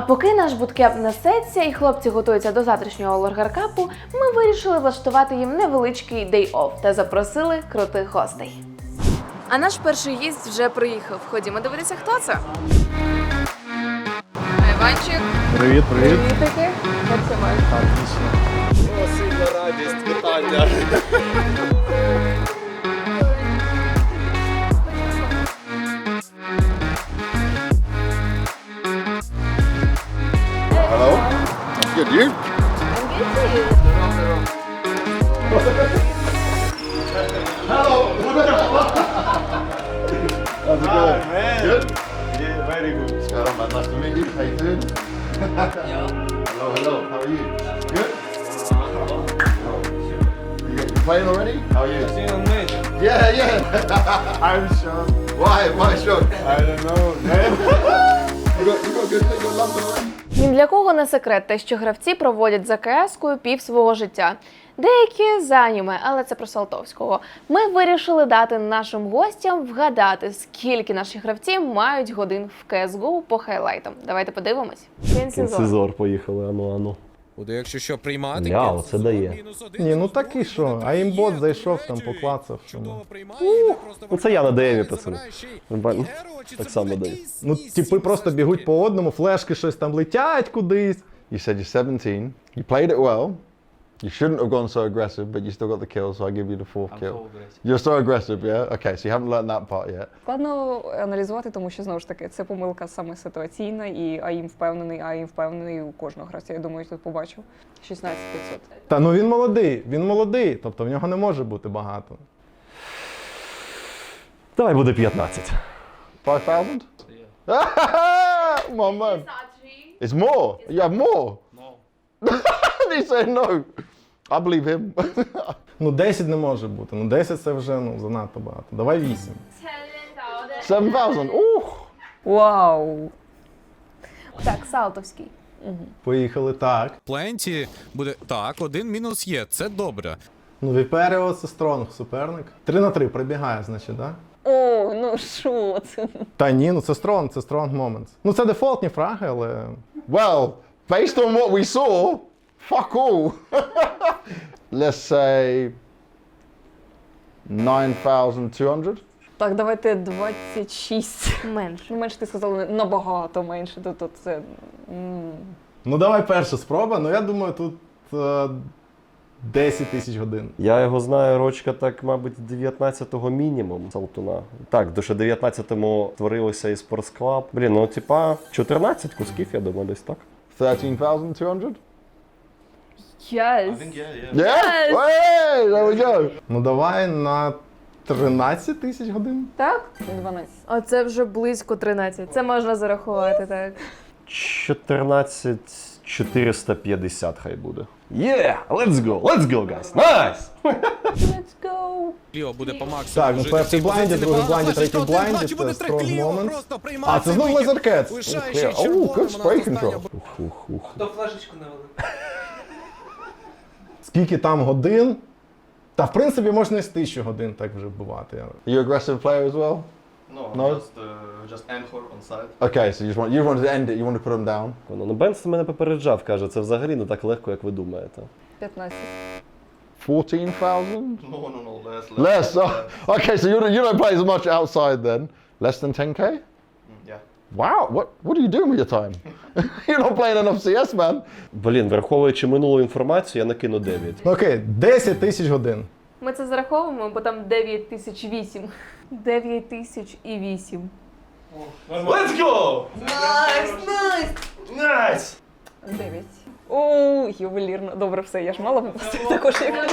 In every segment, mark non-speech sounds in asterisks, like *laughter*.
А поки наш буткеп несеться і хлопці готуються до завтрашнього лоргаркапу, ми вирішили влаштувати їм невеличкий дей-офф та запросили крутих гостей. А наш перший гість вже приїхав. Ходімо дивитися, хто це. Іванчик, Привіт, привіт. привітики. Як це маєш? О, сильна радість, вітання. Good, you? How's it going? man. Good? Yeah, very good. On, man? Nice to meet you. How you doing? hello, hello. How are you? Good? You, you playing already? How are you? Yeah, yeah. I'm shocked. Why? Why shocked? I don't know, man. You got, you got good, you got London already? Ні для кого не секрет те, що гравці проводять за КС-кою пів свого життя. Деякі за аніме, але це про Салтовського. Ми вирішили дати нашим гостям вгадати, скільки наші гравці мають годин в CSGO по хайлайтам. Давайте подивимось. Кінсізон. Сезор поїхали, ану, ану. Буде, якщо що приймати. Ля, кінець оце дає. один. Ні, ну так і що? А імбот зайшов там, поклацав. Чудово Ну, приймає, ну це я на ДМі, бачите? Геро, чи Так само дає. ну типи просто бігуть по одному, флешки щось там летять кудись. You said you're 17. You played it well. You shouldn't have gone so aggressive, but you still got the kill, so I give you the fourth kill. You're so aggressive, yeah? Okay, so you haven't learned that part yet. Складно аналізувати, тому що знову ж таки це помилка саме ситуаційна, і АІМ впевнений, АІМ впевнений у кожного гравця. Я думаю, тут побачив 16 500. Та ну він молодий, він молодий, тобто в нього не може бути багато. Давай буде 15. 5,000? Yeah. *laughs* My man. It's more. You have more. No. *laughs* he said no. I believe him. Ну 10 не може бути. Ну 10 це вже ну, занадто багато. Давай 8. 7,000. Ooh. Вау! Так, Салтовський. Поїхали так. Пленті буде. Так, один мінус є, це добре. Ну Віперіо це стронг суперник. 3 на 3 прибігає, значить, так? Да? О, ну що це? Та ні, ну це стронг, це стронг моментс. Ну це дефолтні фраги, але. Well, based on what we saw, fuck all. Let's say 9,200. Так, давайте 26. Менше. Ну, менше ти сказала набагато менше. Тут тут це. м, Ну давай перша спроба, ну я думаю, тут е, 10 тисяч годин. Я його знаю, рочка, так, мабуть, 19-го мінімум Салтуна. Так, до ще 19-му творилося і Sports Club. Блін, ну типа 14 кусків, я думаю, десь так. 13,200? Yes. Yeah? Hey, there we go. Ну давай на 13 тисяч годин. Так? 12. Оце вже близько 13. Це можна зарахувати, так. 14 450 хай буде. Yeah! Let's go! Let's go, guys! Nice! Let's go. Ліо буде по максимуму. Так, ну жити перший цій блайнді, позиції. другий Непогано флешить, третій один, бачу, буде це трек. Ліо просто приймає А, це знову вихід. Lasercats. Лишає Ух, ще й червоним, а останнє. Ух, ух, ух. Скільки там годин? Та в принципі можна і з тисячу годин так вже вбивати. You aggressive player as well? No, No? just uh, just anchor on side. Okay, so you just want you wanted to end it, you want to put them down. Ну, Бенс мене попереджав, каже, це взагалі не так легко, як ви думаєте. 15. 14,000? No, no, no, less. Less. Oh, okay, so you don't, you don't play as much outside then. Less than 10k? Wow, what what are you doing with your time? *laughs* You're not playing enough CS, man. Блін, враховуючи минулу інформацію, я накину 9. Ну окей, 10 тисяч годин. Ми це зараховуємо, бо там 9 тисяч 8. 9 тисяч і 8. Let's go! 9. О, ювелірно. Добре, все, я ж мала *laughs* також як.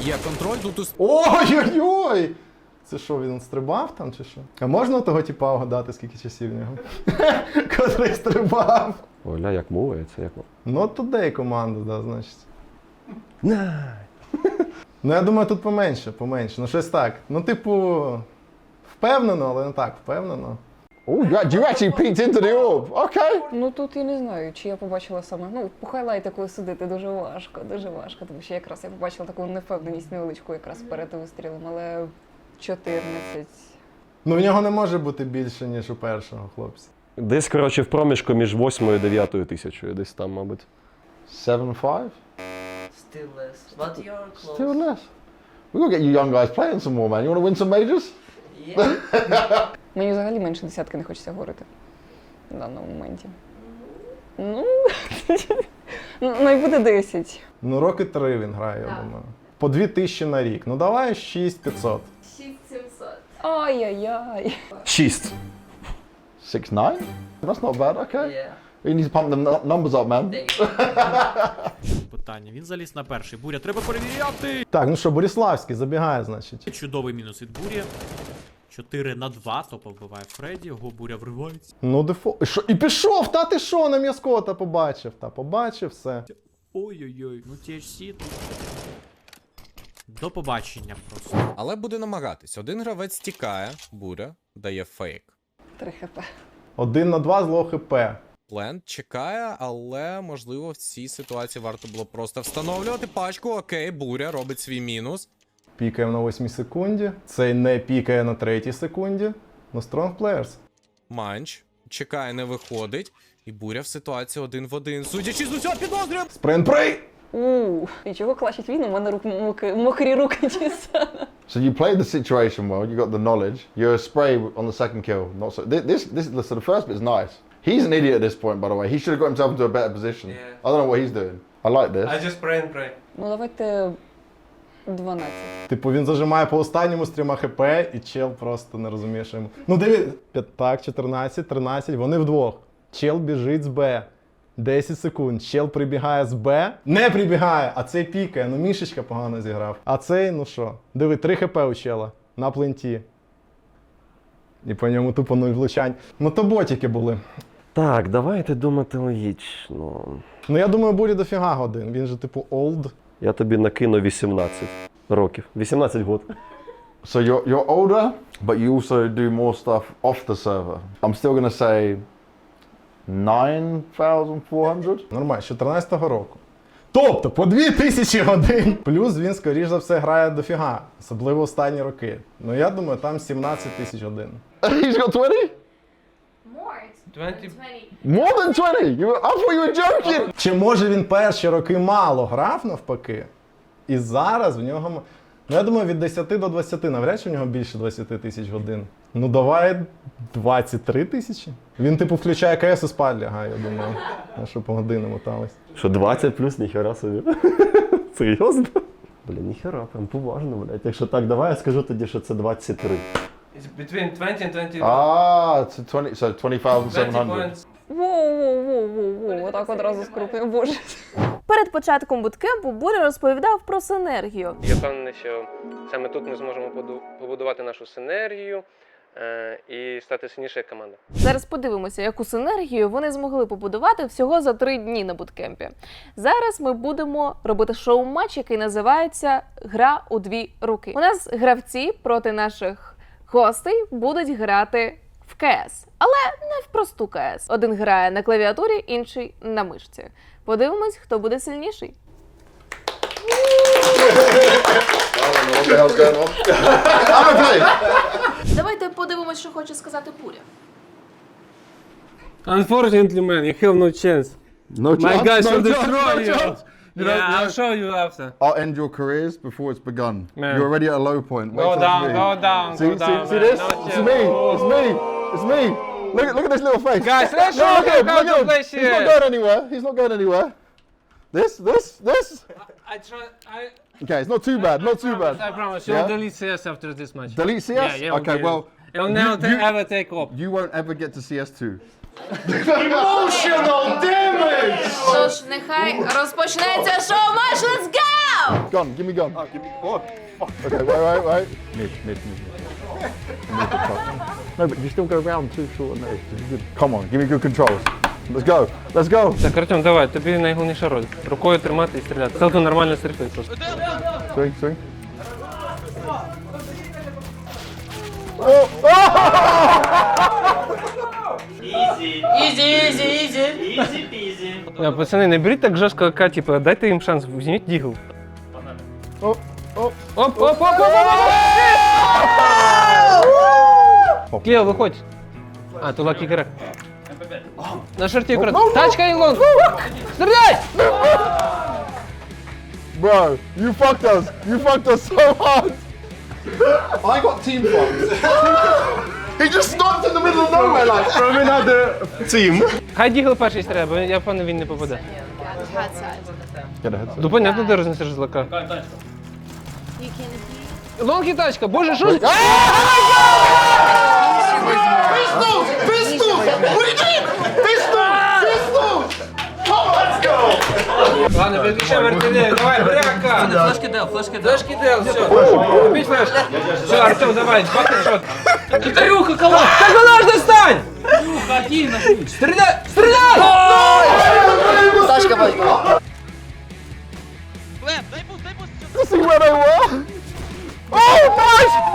Є контроль, тут Ой-ой-ой! Це що, він стрибав там чи що? А можна того типа вгадати, скільки часів в нього? *laughs* Котрий стрибав. Оля, як мовиться, як мов. Ну, туди команда, да, значить. Ну, я думаю, тут поменше, поменше. Ну, щось так. Ну, типу, впевнено, але не так впевнено. Oh, you, you actually peeked into the orb. Okay. Ну тут я не знаю, чи я побачила саме. Ну, по хайлайтику судити дуже важко, дуже важко, тому що якраз я побачила таку невпевненість невеличку якраз перед вистрілом, але 14. Ну в нього не може бути більше, ніж у першого хлопця. Десь, коротше, в проміжку між 8 і 9 тисячою, десь там, мабуть. 7 5? Still less. But you're close. Still less. We've got get you young guys playing some more, man. You want to win some majors? Yeah. *laughs* Мені взагалі менше десятки не хочеться говорити в даному моменті. Ну, *laughs* ну і буде 10. Ну, роки три він грає, я думаю. По 2 тисячі на рік. Ну давай 6500. 6700. Ай-яй-яй. 6. 6 9? That's not bad, okay. Yeah. You need to pump them numbers up, man. Питання. Він заліз на перший. Буря, треба перевіряти. Так, ну що, Бориславський забігає, значить. Чудовий мінус від бурі. 4 на 2. Топа вбиває Фредді. Його буря вривається. Ну, дефо. І що? І пішов! Та ти що, на м'язкота побачив? Та побачив все. Ой-ой-ой. Ну THC тут. До побачення просто. Але буде намагатись. Один гравець тікає, буря, дає фейк. 3 хп. Один на два зло ХП. Плент чекає, але можливо в цій ситуації варто було просто встановлювати пачку. Окей, буря робить свій мінус. Пікаємо на 8 секунді. Цей не пікає на 3 секунді. Ну, Strong Players. Манч чекає, не виходить. І буря в ситуації один в один. Судячи з усього підозрює. Спринт прей! У, і чого клачить він? У мене рук мокрі, мокрі руки дістана. So you played the situation well. You got the knowledge. You're a spray on the second kill. Not so. This, this, this. So the first bit is nice. He's an idiot at this point, by the way. He should have got himself into a better position. Yeah. I don't know what he's doing. I like this. I just pray and pray. Ну давайте 12. Типу він зажимає по останньому стріма ХП, і чел просто не розуміє, що йому. Ну диви, п'ят- так, 14, 13, вони вдвох. Чел біжить з Б. 10 секунд. Чел прибігає з Б. Не прибігає, а цей пікає. Ну мішечка погано зіграв. А цей, ну що, диви, 3 хп у чела на пленті. І по ньому тупо нуль влучань. Ну то ботики були. Так, давайте думати логічно. Ну я думаю, бурі дофіга годин. Він же, типу, олд. Я тобі накину 18 років. 18 год. So you're you're older, but you also do more stuff off the server. I'm still gonna say nine thousand four hundred. Нормально, з 14-го року. Тобто по 2000 годин. Плюс він, скоріш за все, грає дофіга, особливо останні роки. Ну я думаю, там 17 тисяч годин. He's got twenty. More. 20. More than twenty. You were, I thought you were joking. Чи може він перші роки мало грав навпаки? І зараз в нього. Ну, я думаю, від 10 до 20, навряд чи в нього більше 20 тисяч годин. Ну давай 23 тисячі. Він, типу, включає КС і спать лягає, я думаю. А що по годинам мотались. Що 20 плюс, ніхера собі. *laughs* Серйозно? Бля, ніхера, прям поважно, блядь. Якщо так, давай я скажу тоді, що це 23. It's between 20 and 21. Ah, it's a twenty. So twenty thousand 20 points. Воу-воу-воу-воу-воу, отак одразу скрутив, боже. Перед початком буткемпу Буря розповідав про синергію. Я впевнений, що саме тут ми зможемо поду- побудувати нашу синергію е, і стати сильнішою як команда. Зараз подивимося, яку синергію вони змогли побудувати всього за три дні на буткемпі. Зараз ми будемо робити шоу-матч, який називається Гра у дві руки. У нас гравці проти наших гостей будуть грати в КС, але не в просту КС. Один грає на клавіатурі, інший на мишці. Подивимось, хто буде сильніший. Давайте подивимось, що хоче сказати Буря. Unfortunately, man, you have no chance. No My chance. guys will chance, destroy no you. You know, yeah, I'll show you after. I'll end your careers before it's begun. Man. You're already at a low point. Wait Go till it's down, me. go down, See, go see, down. see man. this? No It's chance. me. It's me. It's me. Look at look at this little face. Guys, let's No, show look him at him. how Look to at him. play He's not CS. going anywhere. He's not going anywhere. This, this, this. I try. I. Okay, it's not too bad. Not too bad. I promise. Yeah? You'll delete CS after this match. Delete CS. Yeah, yeah. okay, well, You'll you- never you- ever take up. you won't ever get to CS2. Тож нехай розпочнеться шоу-матч. Let's go! Gun, give me gun. give me what? Okay, wait, wait, wait. Mid, mid, mid. mid. No, but you still go round too short and nose. Come on, give me good controls. Let's go. Let's go. Так, Артем, давай, тобі найголовніша роль. Рукою тримати і стріляти. Селтон нормально стріляє просто. Swing, swing. Oh! Е, Пацани, не беріть так жорстко АК, типу, дайте їм шанс, візьміть дігл. Оп, оп. Оп, оп, оп, оп, оп, оп! Fucking. Клео, виходь. А, то лакі крек. На шорті крот. Тачка і лонг. Стріляй! Bro, you fucked us. You fucked us so hard. I got team fucked. *laughs* he just stopped in the middle of nowhere like from another team. Хай дігл перший стріляє, бо я впевнений, він не попаде. Ну, понятно, ти рознесеш з лака. Лонг тачка, боже, що? Ладно, переключаем давай, бряка! Флешки дел, флешки дел. Флешки дел, все. Купить флешки. Все, Артем, давай, шот. Китарюха, калаш! Так калаш достань! Стреляй! Стреляй! Тачка, бай. See where they were? Oh, nice! Woo!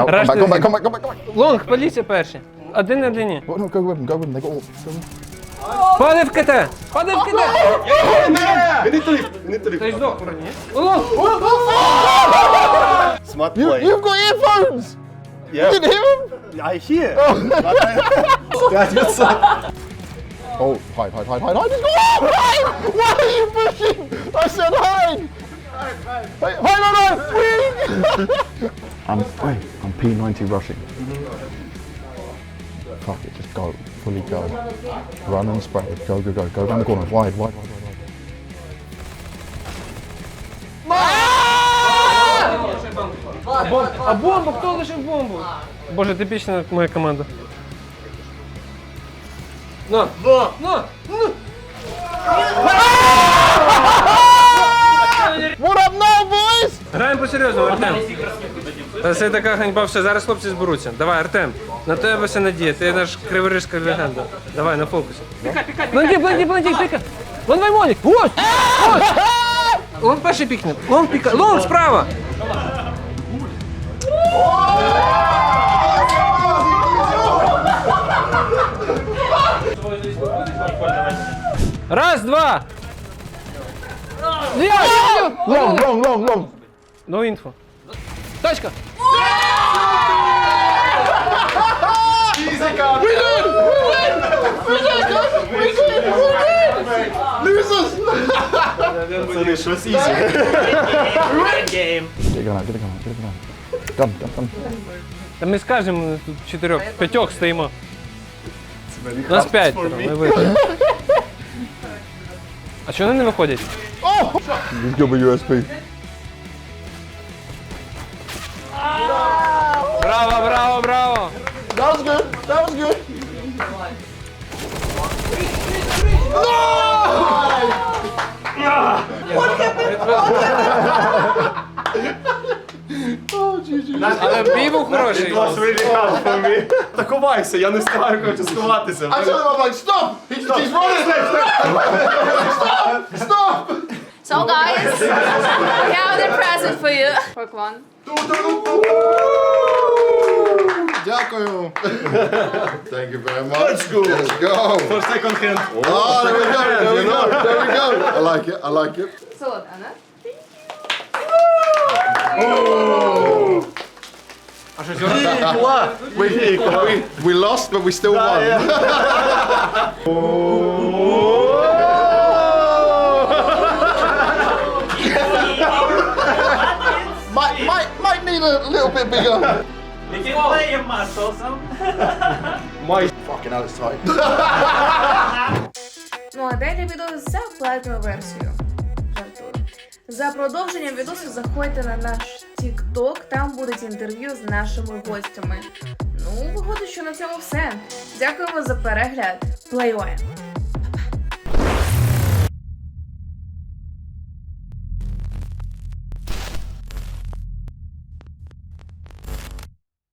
Now, come Rush back, the- come back, come back, come back, come back. Лонг, поліція перший. Один на одині. Oh, no, go with them, go with them. They got all. Go with them. Падай в КТ! Падай в КТ! We need to leave. We need to leave. Ти здох, вроді. Лонг! Smart You, play. you've got earphones! Yeah. You didn't hear him? I hear. That's good stuff. Oh, hide, hide, hide, hide, hide. He's got- Oh, hide! Why are you pushing? I said hide! Hey, hide, hide, hide! Wing! I'm, wait, I'm P90 rushing. Fuck it, just go. Fully go. Run and spray. Go, go, go. Go down the corner. Wide, wide, wide, wide, wide. А бомбу, хто лишив бомбу? Боже, типічна моя команда. На! На! What up now, boys? Граємо по-серйозному, Артем. Та Це така ганьба, все, зараз хлопці зберуться. Давай, Артем, на тебе все надія, ти наш криворижська легенда. Давай, на фокусі. Бланді, бланді, бланді, піка! Вон Ваймонік! Ось! Ось! Лон перший пікне. Лон піка. Лон справа! Раз, два! Я, Long, long, long, long. No info. Тачка! Get a gun out, get a gun out, get a gun out. Gun, gun, gun. Та ми скажемо тут чотирьох, п'ятьох стоїмо. Нас п'ять. Ми вийшли. А чого вони не виходять? Just give me USB. Браво, браво, браво! That was good. That was good. No! What happened? Але бій був хороший. really hard for me. Та ховайся, я не встигаю, хочу сховатися. I told him, I'm like, stop! He's, he's running. stop! Stop! So guys, we have the present for you. Quick one. Дякую. Thank you very much. Let's go. Let's go. For second hand. Oh, there we go. There we go. There we go. I like it. I like it. Солод, Анна. We, we, we lost, but we still won. *laughs* might, might, might need a little bit bigger. You can play your muscles. *laughs* Fucking hell, it's tight. *laughs* Ну а далі відео за платною версією. Жартую. За продовженням відосу заходьте на наш TikTok, там будуть інтерв'ю з нашими гостями. Ну, виходить, що на цьому все. Дякуємо за перегляд. Play on!